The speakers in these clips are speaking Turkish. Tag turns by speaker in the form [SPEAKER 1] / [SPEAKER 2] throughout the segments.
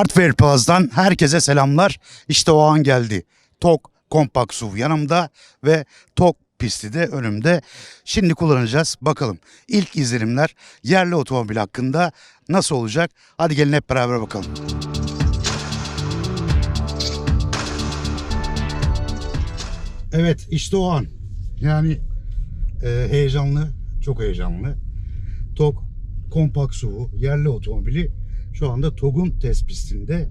[SPEAKER 1] Hardware Plaza'dan herkese selamlar. İşte o an geldi. Tok Compact SUV yanımda ve Tok pisti de önümde. Şimdi kullanacağız. Bakalım ilk izlenimler yerli otomobil hakkında nasıl olacak? Hadi gelin hep beraber bakalım. Evet işte o an. Yani e, heyecanlı, çok heyecanlı. Tok Compact SUV yerli otomobili şu anda TOG'un test pistinde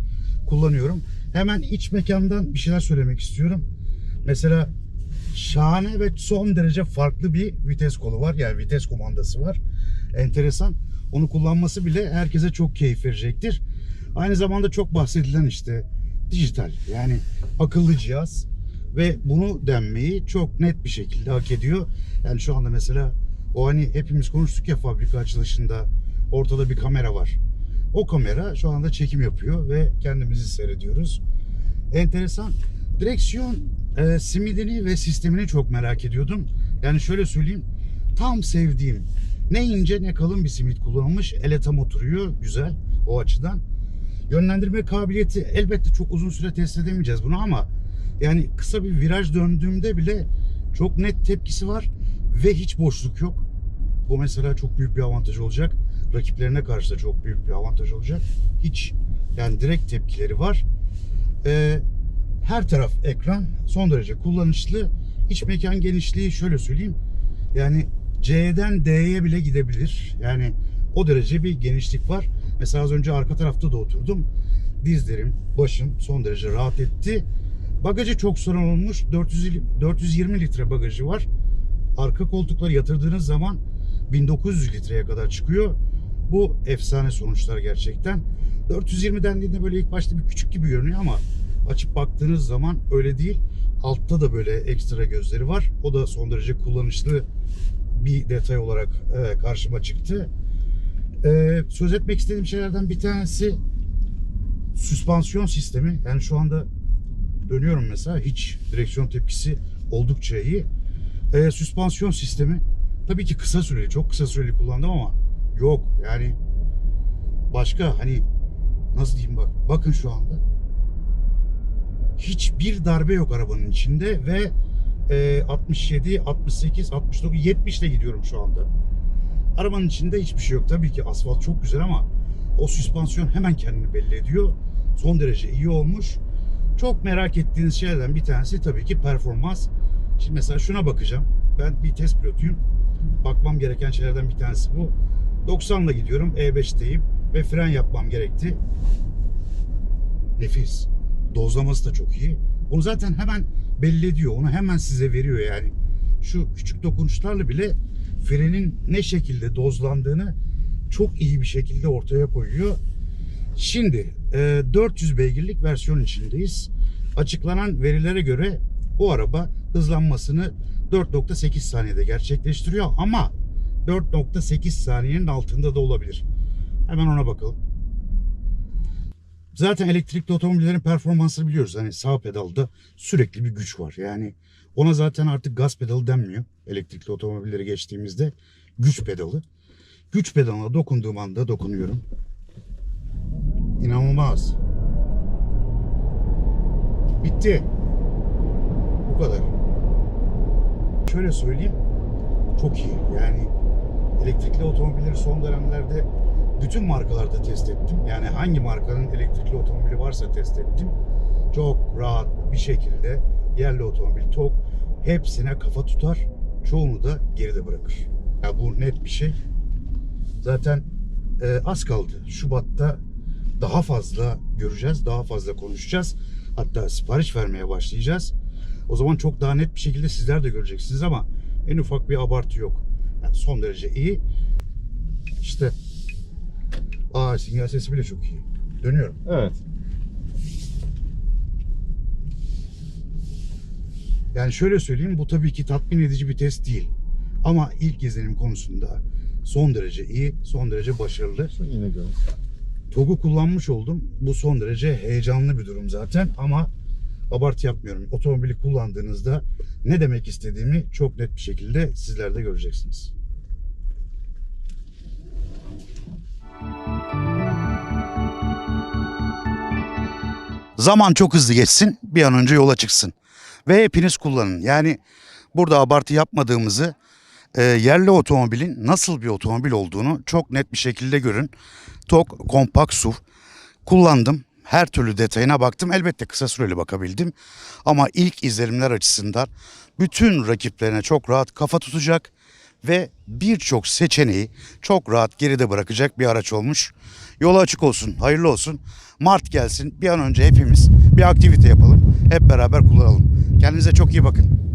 [SPEAKER 1] kullanıyorum. Hemen iç mekandan bir şeyler söylemek istiyorum. Mesela şahane ve son derece farklı bir vites kolu var. Yani vites kumandası var. Enteresan. Onu kullanması bile herkese çok keyif verecektir. Aynı zamanda çok bahsedilen işte dijital yani akıllı cihaz ve bunu denmeyi çok net bir şekilde hak ediyor. Yani şu anda mesela o hani hepimiz konuştuk ya fabrika açılışında ortada bir kamera var. O kamera şu anda çekim yapıyor ve kendimizi seyrediyoruz. Enteresan. Direksiyon e, simidini ve sistemini çok merak ediyordum. Yani şöyle söyleyeyim. Tam sevdiğim ne ince ne kalın bir simit kullanılmış. Ele tam oturuyor. Güzel o açıdan. Yönlendirme kabiliyeti elbette çok uzun süre test edemeyeceğiz bunu ama yani kısa bir viraj döndüğümde bile çok net tepkisi var ve hiç boşluk yok. Bu mesela çok büyük bir avantaj olacak. Rakiplerine karşı da çok büyük bir avantaj olacak. Hiç yani direkt tepkileri var. Ee, her taraf ekran son derece kullanışlı. İç mekan genişliği şöyle söyleyeyim. Yani C'den D'ye bile gidebilir. Yani o derece bir genişlik var. Mesela az önce arka tarafta da oturdum. Dizlerim, başım son derece rahat etti. Bagajı çok sorun olmuş. 400, 420 litre bagajı var. Arka koltukları yatırdığınız zaman 1900 litreye kadar çıkıyor. Bu efsane sonuçlar gerçekten. 420 dendiğinde böyle ilk başta bir küçük gibi görünüyor ama açıp baktığınız zaman öyle değil. Altta da böyle ekstra gözleri var. O da son derece kullanışlı bir detay olarak e, karşıma çıktı. E, söz etmek istediğim şeylerden bir tanesi süspansiyon sistemi. Yani şu anda dönüyorum mesela hiç direksiyon tepkisi oldukça iyi. E, süspansiyon sistemi tabii ki kısa süreli, çok kısa süreli kullandım ama yok yani başka hani nasıl diyeyim bak bakın şu anda hiçbir darbe yok arabanın içinde ve e, 67, 68, 69, 70 ile gidiyorum şu anda. Arabanın içinde hiçbir şey yok. Tabii ki asfalt çok güzel ama o süspansiyon hemen kendini belli ediyor. Son derece iyi olmuş. Çok merak ettiğiniz şeylerden bir tanesi tabii ki performans. Şimdi mesela şuna bakacağım. Ben bir test pilotuyum. Bakmam gereken şeylerden bir tanesi bu. 90 ile gidiyorum. E5'teyim ve fren yapmam gerekti. Nefis. Dozlaması da çok iyi. Onu zaten hemen belli ediyor. Onu hemen size veriyor yani. Şu küçük dokunuşlarla bile frenin ne şekilde dozlandığını çok iyi bir şekilde ortaya koyuyor. Şimdi e, 400 beygirlik versiyon içindeyiz. Açıklanan verilere göre bu araba hızlanmasını 4.8 saniyede gerçekleştiriyor ama 4.8 saniyenin altında da olabilir. Hemen ona bakalım. Zaten elektrikli otomobillerin performansını biliyoruz. Hani sağ pedalda sürekli bir güç var. Yani ona zaten artık gaz pedalı denmiyor. Elektrikli otomobilleri geçtiğimizde güç pedalı. Güç pedalına dokunduğum anda dokunuyorum. İnanılmaz. Bitti. Bu kadar. Şöyle söyleyeyim. Çok iyi. Yani elektrikli otomobilleri son dönemlerde bütün markalarda test ettim. Yani hangi markanın elektrikli otomobili varsa test ettim. Çok rahat bir şekilde yerli otomobil tok hepsine kafa tutar. Çoğunu da geride bırakır. Ya bu net bir şey. Zaten e, az kaldı. Şubat'ta daha fazla göreceğiz, daha fazla konuşacağız. Hatta sipariş vermeye başlayacağız. O zaman çok daha net bir şekilde sizler de göreceksiniz ama en ufak bir abartı yok. Yani son derece iyi. İşte Aa sinyal sesi bile çok iyi. Dönüyorum.
[SPEAKER 2] Evet.
[SPEAKER 1] Yani şöyle söyleyeyim bu tabii ki tatmin edici bir test değil. Ama ilk izlenim konusunda son derece iyi, son derece başarılı.
[SPEAKER 2] Yine gör.
[SPEAKER 1] TOG'u kullanmış oldum. Bu son derece heyecanlı bir durum zaten ama abartı yapmıyorum. Otomobili kullandığınızda ne demek istediğimi çok net bir şekilde sizler de göreceksiniz. Zaman çok hızlı geçsin, bir an önce yola çıksın. Ve hepiniz kullanın. Yani burada abartı yapmadığımızı, e, yerli otomobilin nasıl bir otomobil olduğunu çok net bir şekilde görün. Tok, kompakt SUV. Kullandım. Her türlü detayına baktım. Elbette kısa süreli bakabildim. Ama ilk izlenimler açısından bütün rakiplerine çok rahat kafa tutacak ve birçok seçeneği çok rahat geride bırakacak bir araç olmuş. Yolu açık olsun, hayırlı olsun. Mart gelsin. Bir an önce hepimiz bir aktivite yapalım. Hep beraber kullanalım. Kendinize çok iyi bakın.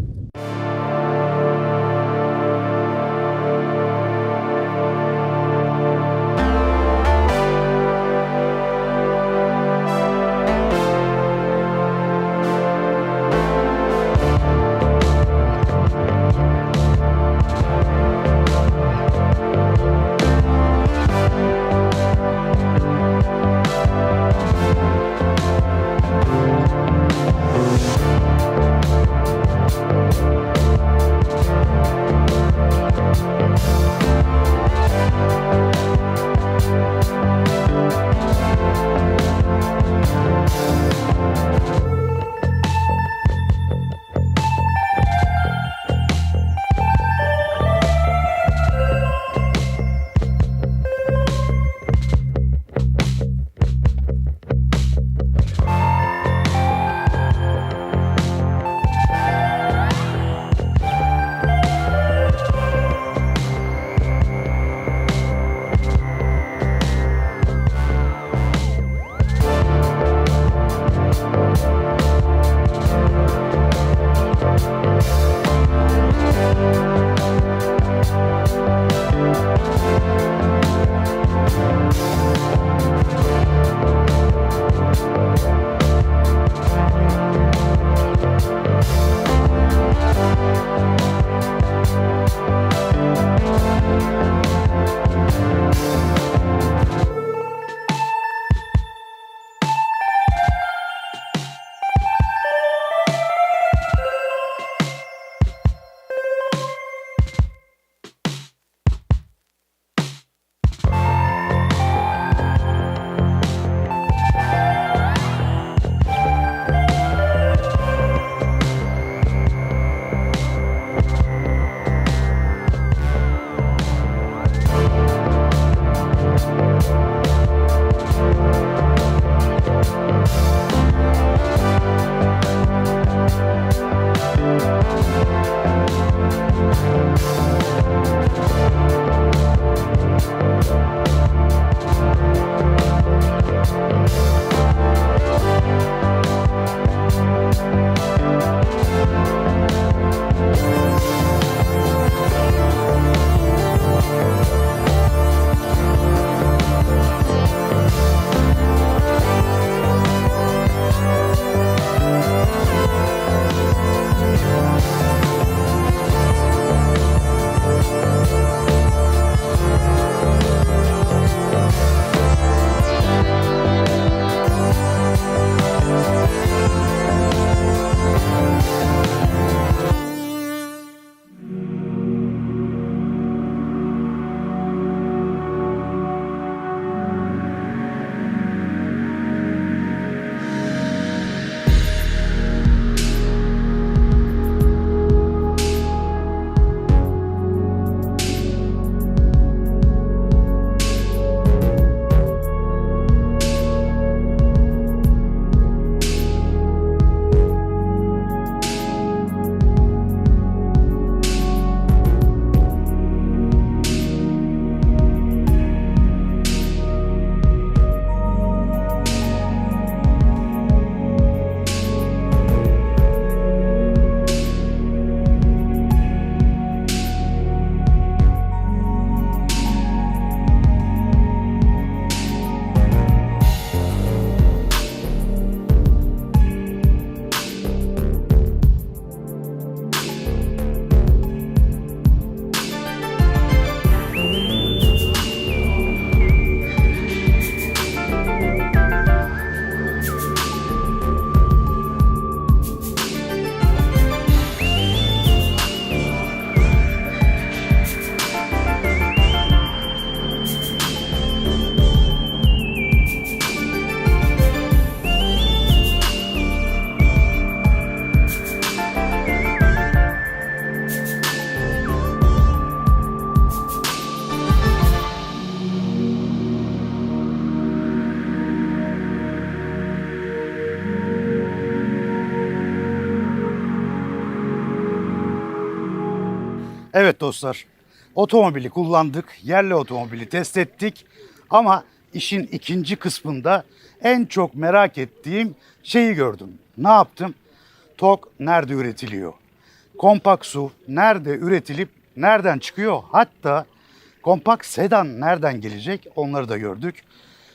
[SPEAKER 1] Evet dostlar, otomobili kullandık, yerli otomobili test ettik ama işin ikinci kısmında en çok merak ettiğim şeyi gördüm. Ne yaptım? TOG nerede üretiliyor? Kompakt SUV nerede üretilip nereden çıkıyor? Hatta kompakt sedan nereden gelecek? Onları da gördük.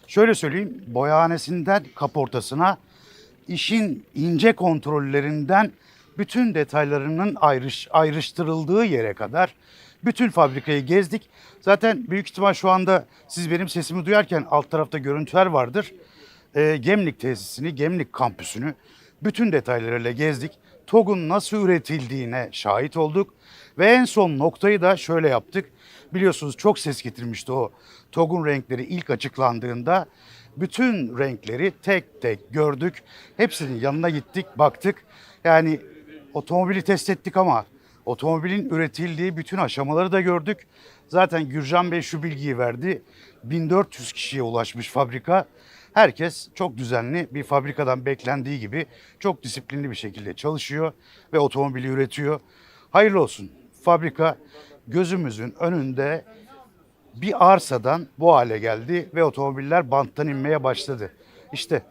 [SPEAKER 1] Şöyle söyleyeyim, boyahanesinden kaportasına işin ince kontrollerinden bütün detaylarının ayrış, ayrıştırıldığı yere kadar bütün fabrikayı gezdik. Zaten büyük ihtimal şu anda siz benim sesimi duyarken alt tarafta görüntüler vardır. Ee, Gemlik tesisini, Gemlik kampüsünü bütün detaylarıyla gezdik. TOG'un nasıl üretildiğine şahit olduk. Ve en son noktayı da şöyle yaptık. Biliyorsunuz çok ses getirmişti o TOG'un renkleri ilk açıklandığında. Bütün renkleri tek tek gördük. Hepsinin yanına gittik, baktık. Yani otomobili test ettik ama otomobilin üretildiği bütün aşamaları da gördük. Zaten Gürcan Bey şu bilgiyi verdi. 1400 kişiye ulaşmış fabrika. Herkes çok düzenli bir fabrikadan beklendiği gibi çok disiplinli bir şekilde çalışıyor ve otomobili üretiyor. Hayırlı olsun. Fabrika gözümüzün önünde bir arsadan bu hale geldi ve otomobiller banttan inmeye başladı. İşte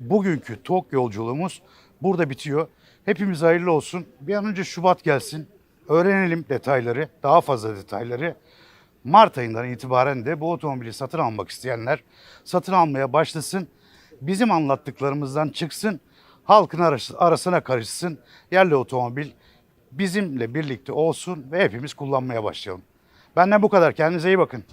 [SPEAKER 1] bugünkü TOK yolculuğumuz burada bitiyor. Hepimiz hayırlı olsun. Bir an önce Şubat gelsin. Öğrenelim detayları, daha fazla detayları. Mart ayından itibaren de bu otomobili satın almak isteyenler satın almaya başlasın. Bizim anlattıklarımızdan çıksın. Halkın arası- arasına karışsın. Yerli otomobil bizimle birlikte olsun ve hepimiz kullanmaya başlayalım. Benden bu kadar. Kendinize iyi bakın.